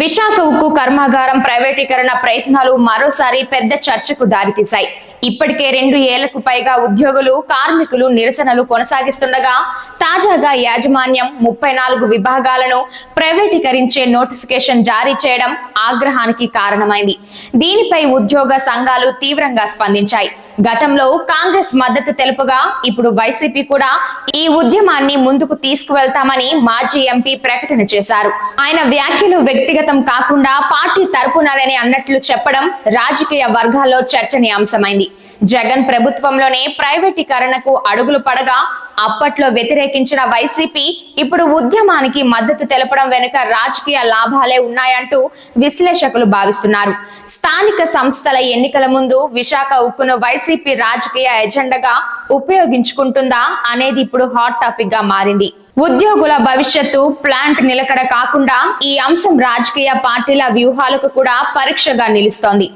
విశాఖ ఉక్కు కర్మాగారం ప్రైవేటీకరణ ప్రయత్నాలు మరోసారి పెద్ద చర్చకు దారితీశాయి. ఇప్పటికే రెండు ఏళ్ళకు పైగా ఉద్యోగులు కార్మికులు నిరసనలు కొనసాగిస్తుండగా తాజాగా యాజమాన్యం ముప్పై నాలుగు విభాగాలను ప్రైవేటీకరించే నోటిఫికేషన్ జారీ చేయడం ఆగ్రహానికి కారణమైంది. దీనిపై ఉద్యోగ సంఘాలు తీవ్రంగా స్పందించాయి. గతంలో కాంగ్రెస్ మద్దతు తెలుపుగా ఇప్పుడు వైసీపీ కూడా ఈ ఉద్యమాన్ని ముందుకు తీసుకువెళ్తామని మాజీ ఎంపీ ప్రకటన చేశారు. ఆయన వ్యాఖ్యలు వ్యక్తిగతం కాకుండా పార్టీ తరపునరని అన్నట్లు చెప్పడం రాజకీయ వర్గాల్లో చర్చనీయాంశమైంది. జగన్ ప్రభుత్వంలోనే ప్రైవేటీకరణకు అడుగులు పడగా అప్పట్లో వ్యతిరేకించిన వైసీపీ ఇప్పుడు ఉద్యమానికి మద్దతు తెలపడం వెనుక రాజకీయ లాభాలే ఉన్నాయంటూ విశ్లేషకులు భావిస్తున్నారు. స్థానిక సంస్థల ఎన్నికల ముందు విశాఖ ఉక్కును వైసీపీ రాజకీయ ఎజెండాగా ఉపయోగించుకుంటుందా అనేది ఇప్పుడు హాట్ టాపిక్గా మారింది. ఉద్యోగుల భవిష్యత్తు ప్లాంట్ నిలకడ కాకుండా ఈ అంశం రాజకీయ పార్టీల వ్యూహాలకు కూడా పరీక్షగా నిలుస్తోంది.